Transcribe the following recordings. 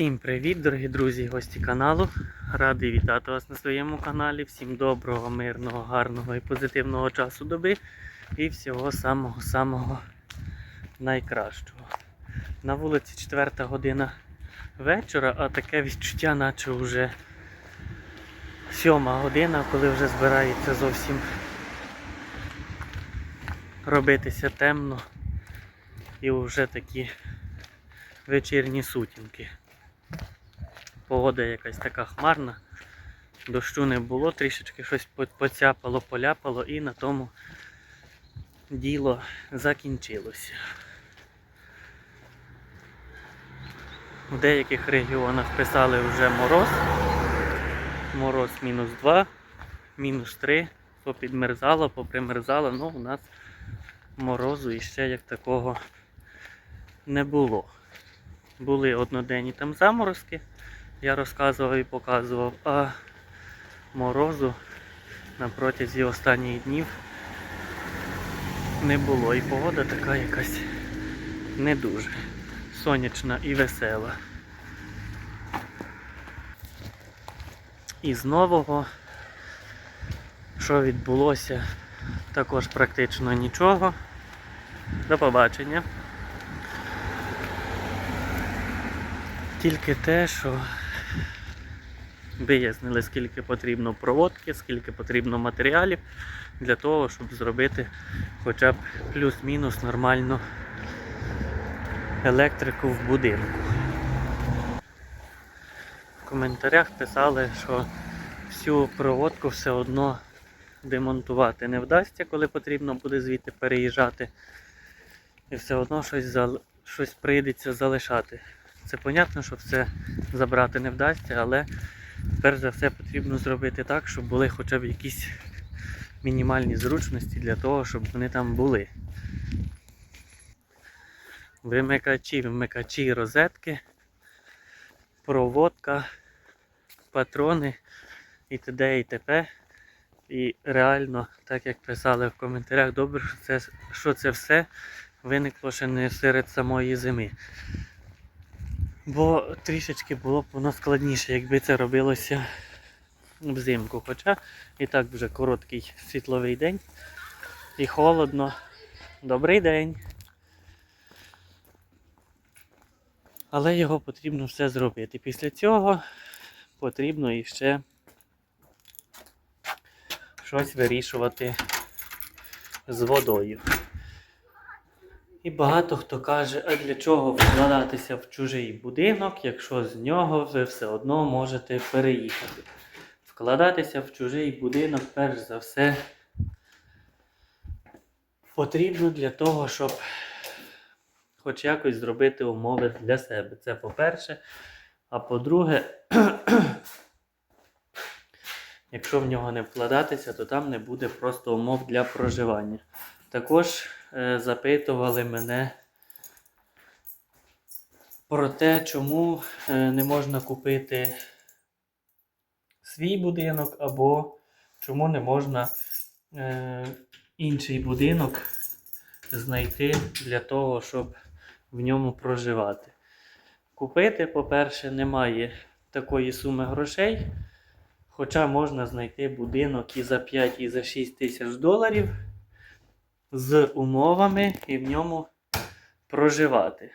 Всім привіт, дорогі друзі і гості каналу. Радий вітати вас на своєму каналі. Всім доброго, мирного, гарного і позитивного часу доби і всього самого-самого найкращого. На вулиці 4 година вечора, а таке відчуття, наче вже 7 година, коли вже збирається зовсім робитися темно і вже такі вечірні сутінки. Погода якась така хмарна, дощу не було, трішечки щось поцяпало, поляпало і на тому діло закінчилося. В деяких регіонах писали вже мороз. Мороз мінус 2, мінус 3, попідмерзало, попримерзало, ну у нас морозу іще як такого не було. Були одноденні там заморозки, я розказував і показував, а морозу на протязі останніх днів не було. І погода така якась не дуже сонячна і весела. І з нового, що відбулося, також практично нічого. До побачення. Тільки те, що вияснили, скільки потрібно проводки, скільки потрібно матеріалів для того, щоб зробити хоча б плюс-мінус нормальну електрику в будинку. В коментарях писали, що всю проводку все одно демонтувати не вдасться, коли потрібно буде звідти переїжджати. І все одно щось, зал... щось прийдеться залишати. Це понятно, що все забрати не вдасться, але перш за все потрібно зробити так, щоб були хоча б якісь мінімальні зручності для того, щоб вони там були. Вимикачі, вимикачі, розетки, проводка, патрони і т.д. і т.п. І реально, так як писали в коментарях, добре, що це, що це все виникло ще не серед самої зими. Бо трішечки було б воно складніше, якби це робилося взимку. Хоча і так вже короткий світловий день і холодно. Добрий день. Але його потрібно все зробити. Після цього потрібно іще щось вирішувати з водою. І багато хто каже, а для чого вкладатися в чужий будинок, якщо з нього ви все одно можете переїхати. Вкладатися в чужий будинок, перш за все, потрібно для того, щоб хоч якось зробити умови для себе. Це по-перше. А по-друге, якщо в нього не вкладатися, то там не буде просто умов для проживання. Також запитували мене про те, чому е, не можна купити свій будинок, або чому не можна е, інший будинок знайти для того, щоб в ньому проживати. Купити, по-перше, немає такої суми грошей, хоча можна знайти будинок і за 5, і за 6 тисяч доларів з умовами і в ньому проживати.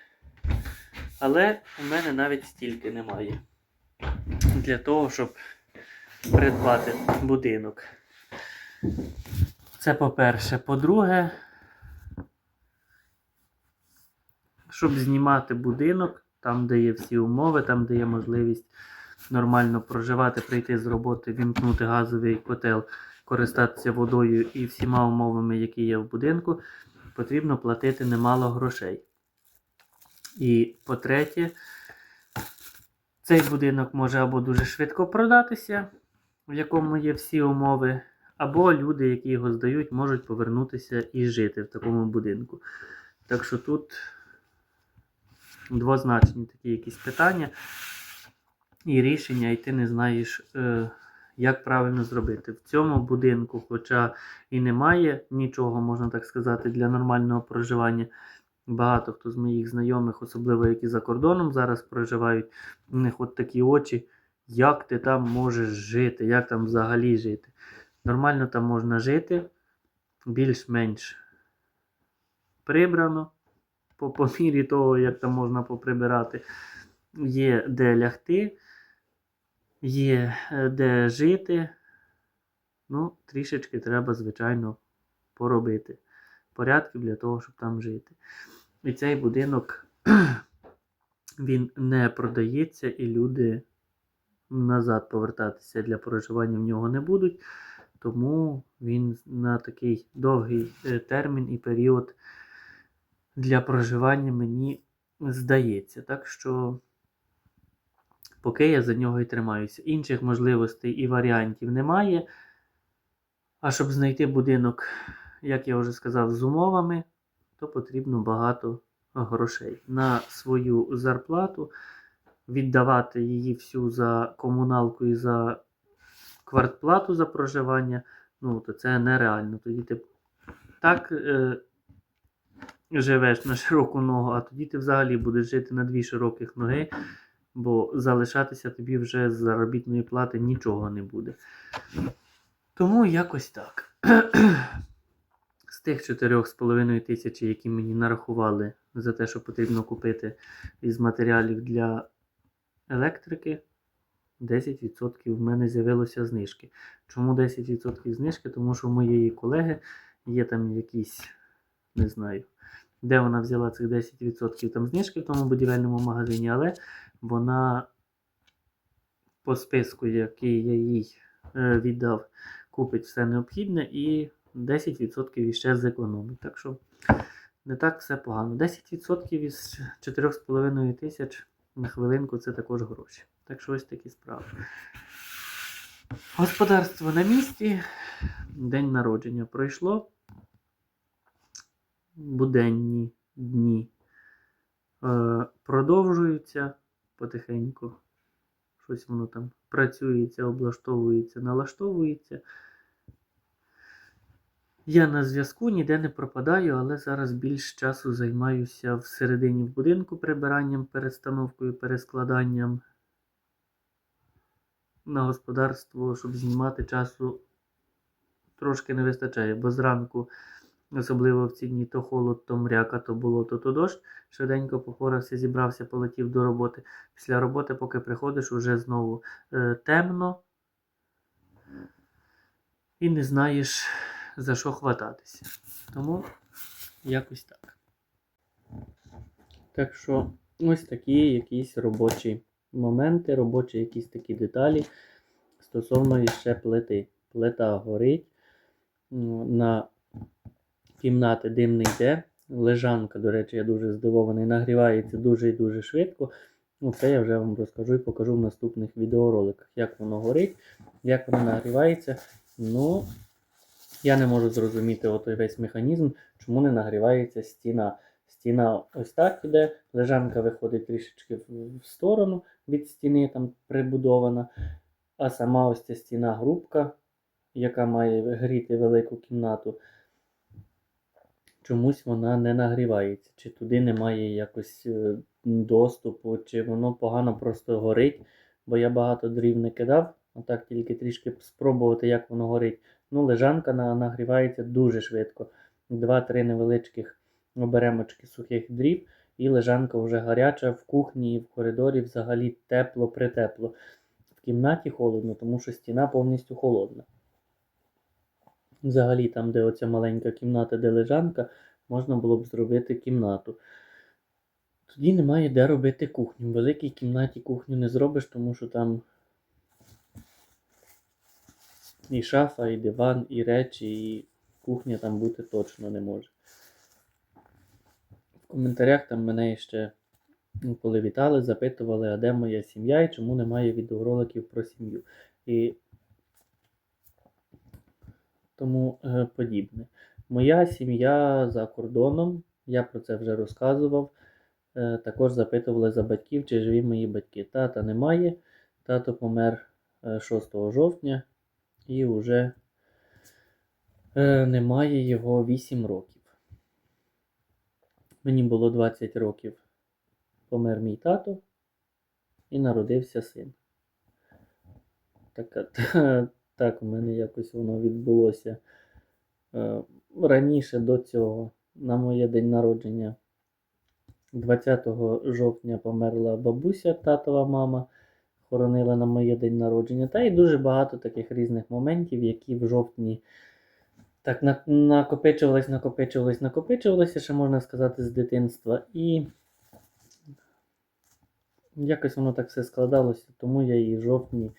Але у мене навіть стільки немає для того, щоб придбати будинок. Це по-перше. По-друге, щоб знімати будинок, там, де є всі умови, там, де є можливість нормально проживати, прийти з роботи, вімкнути газовий котел, користатися водою і всіма умовами, які є в будинку, потрібно платити немало грошей. І по-третє, цей будинок може або дуже швидко продатися, в якому є всі умови, або люди, які його здають, можуть повернутися і жити в такому будинку. Так що тут двозначні такі якісь питання і рішення, і ти не знаєш, е, як правильно зробити. В цьому будинку, хоча і немає нічого, можна так сказати, для нормального проживання, Багато хто з моїх знайомих, особливо які за кордоном зараз проживають, у них от такі очі, як ти там можеш жити, як там взагалі жити. Нормально там можна жити, більш-менш прибрано, по, по мірі того, як там можна поприбирати. Є де лягти, є е, де жити. Ну, трішечки треба, звичайно, поробити порядків для того, щоб там жити. І цей будинок він не продається, і люди назад повертатися для проживання в нього не будуть. Тому він на такий довгий е, термін і період для проживання мені здається. Так що, поки я за нього і тримаюся. Інших можливостей і варіантів немає. А щоб знайти будинок, як я вже сказав, з умовами, то потрібно багато грошей. На свою зарплату віддавати її всю за комуналку і за квартплату за проживання, ну, то це нереально. Тоді ти так е, живеш на широку ногу, а тоді ти взагалі будеш жити на дві широких ноги, бо залишатися тобі вже з заробітної плати нічого не буде. Тому якось так. З тих 4,5 тисячі, які мені нарахували за те, що потрібно купити із матеріалів для електрики, 10% в мене з'явилося знижки. Чому 10% знижки? Тому що у моєї колеги є там якісь, не знаю, де вона взяла цих 10% там знижки в тому будівельному магазині, але вона по списку, який я їй е, віддав, купить все необхідне і 10% іще зекономить. Так що не так все погано. 10% із 4,5 тисяч на хвилинку це також гроші. Так що ось такі справи. Господарство на місці. День народження пройшло. Буденні дні е, продовжуються потихеньку. Щось воно там працюється, облаштовується, налаштовується. Я на зв'язку ніде не пропадаю, але зараз більш часу займаюся всередині в будинку прибиранням, перестановкою, перескладанням на господарство, щоб знімати часу трошки не вистачає, бо зранку, особливо в ці дні, то холод, то мряка, то болото, то дощ. Швиденько попорався, зібрався, полетів до роботи. Після роботи, поки приходиш, уже знову е, темно і не знаєш, за що хвататися. Тому якось так. Так що, ось такі якісь робочі моменти, робочі якісь такі деталі стосовно іще плити. Плита горить, на кімнати дим не йде. Лежанка, до речі, я дуже здивований, нагрівається дуже і дуже швидко. Ну, це я вже вам розкажу і покажу в наступних відеороликах, як воно горить, як воно нагрівається. Ну, я не можу зрозуміти отой весь механізм, чому не нагрівається стіна. Стіна ось так іде, лежанка виходить трішечки в сторону від стіни, там прибудована. А сама ось ця стіна грубка, яка має гріти велику кімнату, чомусь вона не нагрівається. Чи туди немає якось е, доступу, чи воно погано просто горить. Бо я багато дрів не кидав, а так тільки трішки спробувати, як воно горить. Ну, лежанка нагрівається дуже швидко. Два-три невеличких оберемочки сухих дрів, і лежанка вже гаряча в кухні і в коридорі взагалі тепло притепло. В кімнаті холодно, тому що стіна повністю холодна. Взагалі, там, де оця маленька кімната, де лежанка, можна було б зробити кімнату. Тоді немає де робити кухню. В великій кімнаті кухню не зробиш, тому що там і шафа, і диван, і речі, і кухня там бути точно не може. В коментарях там мене ще, ну, коли вітали, запитували, а де моя сім'я і чому немає відеороликів про сім'ю. І тому е, подібне. Моя сім'я за кордоном, я про це вже розказував. Е, також запитували за батьків, чи живі мої батьки. Тата немає. Тато помер е, 6 жовтня і вже е, немає його 8 років. Мені було 20 років. Помер мій тато і народився син. Так, так у мене якось воно відбулося. Е, Раніше до цього, на моє день народження, 20 жовтня померла бабуся, татова мама, хоронила на моє день народження. Та й дуже багато таких різних моментів, які в жовтні так на- накопичувались, накопичувались, накопичувалися, ще можна сказати, з дитинства. І якось воно так все складалося, тому я і в жовтні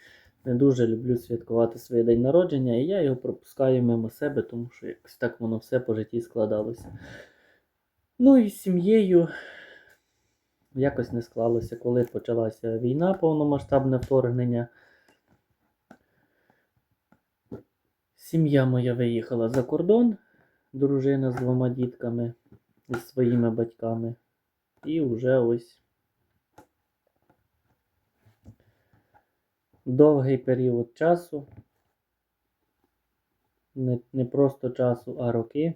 не дуже люблю святкувати своє день народження, і я його пропускаю мимо себе, тому що якось так воно все по житті складалося. Ну і з сім'єю якось не склалося, коли почалася війна, повномасштабне вторгнення. Сім'я моя виїхала за кордон, дружина з двома дітками і з своїми батьками. І вже ось довгий період часу, не, не просто часу, а роки.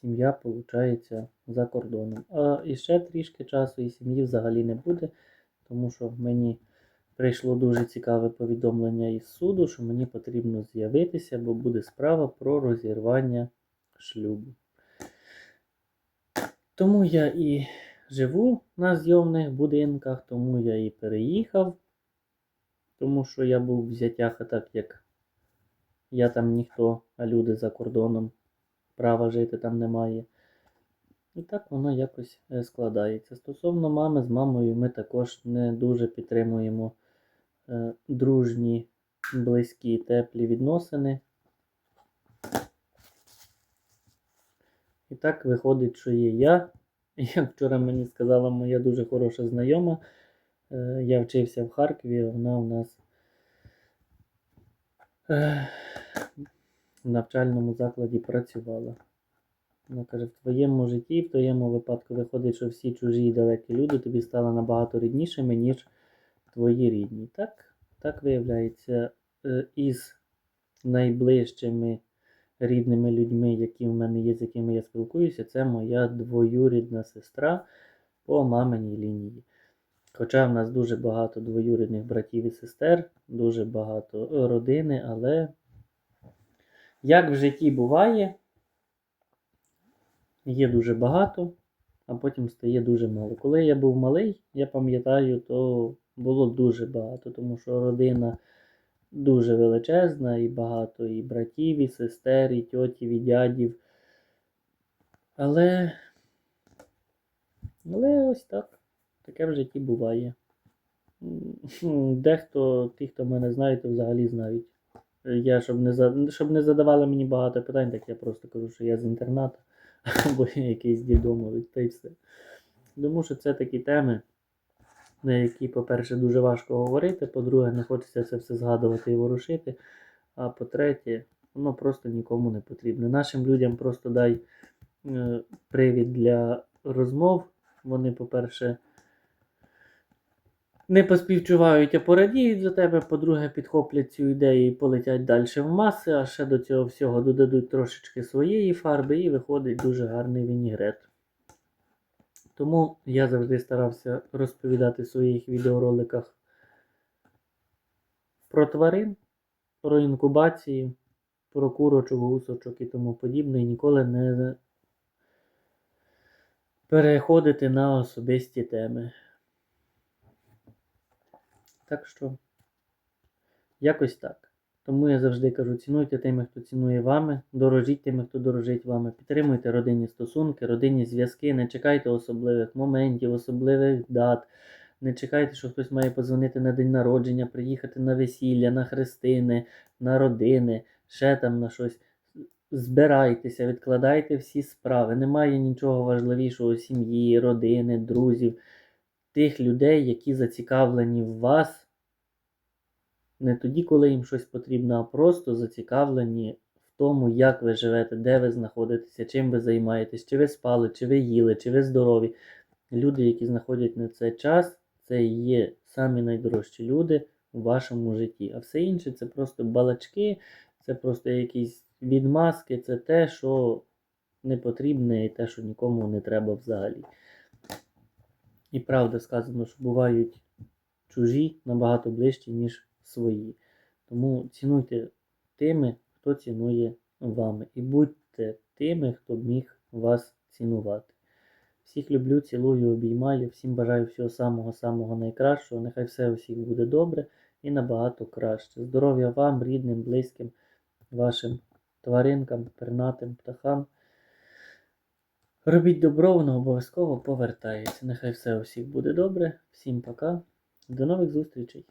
Сім'я, виходить, за кордоном. А ще трішки часу і сім'ї взагалі не буде, тому що мені прийшло дуже цікаве повідомлення із суду, що мені потрібно з'явитися, бо буде справа про розірвання шлюбу. Тому я і живу на зйомних будинках, тому я і переїхав, тому що я був в взяттях, а так як я там ніхто, а люди за кордоном, права жити там немає. І так воно якось е, складається. Стосовно мами, з мамою ми також не дуже підтримуємо е, дружні, близькі, теплі відносини. І так виходить, що є я. Як вчора мені сказала моя дуже хороша знайома, я вчився в Харкові, вона у нас е, в навчальному закладі працювала. Вона каже, в твоєму житті, в твоєму випадку виходить, що всі чужі і далекі люди тобі стали набагато ріднішими, ніж твої рідні. Так, так виявляється, е, із найближчими рідними людьми, які в мене є, з якими я спілкуюся, це моя двоюрідна сестра по маминій лінії. Хоча в нас дуже багато двоюрідних братів і сестер, дуже багато родини, але як в житті буває, є дуже багато, а потім стає дуже мало. Коли я був малий, я пам'ятаю, то було дуже багато, тому що родина дуже величезна, і багато і братів, і сестер, і тьотів, і дядів. Але, але ось так. Таке в житті буває. Дехто, ті, хто мене знають, то взагалі знають. Я, щоб не, за- щоб не задавали мені багато питань, так я просто кажу, що я з інтернату або я якийсь дідомовець, та й все. Тому що це такі теми, на які, по-перше, дуже важко говорити, по-друге, не хочеться це все згадувати і ворушити. А по-третє, воно просто нікому не потрібно. Нашим людям просто дай е, привід для розмов. Вони, по-перше, не поспівчувають, а порадіють за тебе. По-друге, підхоплять цю ідею і полетять далі в маси, а ще до цього всього додадуть трошечки своєї фарби і виходить дуже гарний вінігрет. Тому я завжди старався розповідати в своїх відеороликах про тварин, про інкубацію, про курочок, гусочок і тому подібне, і ніколи не переходити на особисті теми. Так що, якось так. Тому я завжди кажу, цінуйте тими, хто цінує вами, дорожіть тими, хто дорожить вами, підтримуйте родинні стосунки, родинні зв'язки, не чекайте особливих моментів, особливих дат. Не чекайте, що хтось має подзвонити на день народження, приїхати на весілля, на хрестини, на родини, ще там на щось. Збирайтеся, відкладайте всі справи. Немає нічого важливішого сім'ї, родини, друзів, тих людей, які зацікавлені в вас. Не тоді, коли їм щось потрібно, а просто зацікавлені в тому, як ви живете, де ви знаходитеся, чим ви займаєтесь, чи ви спали, чи ви їли, чи ви здорові. Люди, які знаходять на це час, це є самі найдорожчі люди у вашому житті. А все інше це просто балачки, це просто якісь відмазки, це те, що непотрібне і те, що нікому не треба взагалі. І правда сказано, що бувають чужі набагато ближчі, ніж свої. Тому цінуйте тими, хто цінує вами. І будьте тими, хто міг вас цінувати. Всіх люблю, цілую, обіймаю, всім бажаю всього самого-самого найкращого. Нехай все у всіх буде добре і набагато краще. Здоров'я вам, рідним, близьким, вашим тваринкам, пернатим птахам. Робіть добро, воно обов'язково повертається. Нехай все у всіх буде добре. Всім пока. До нових зустрічей.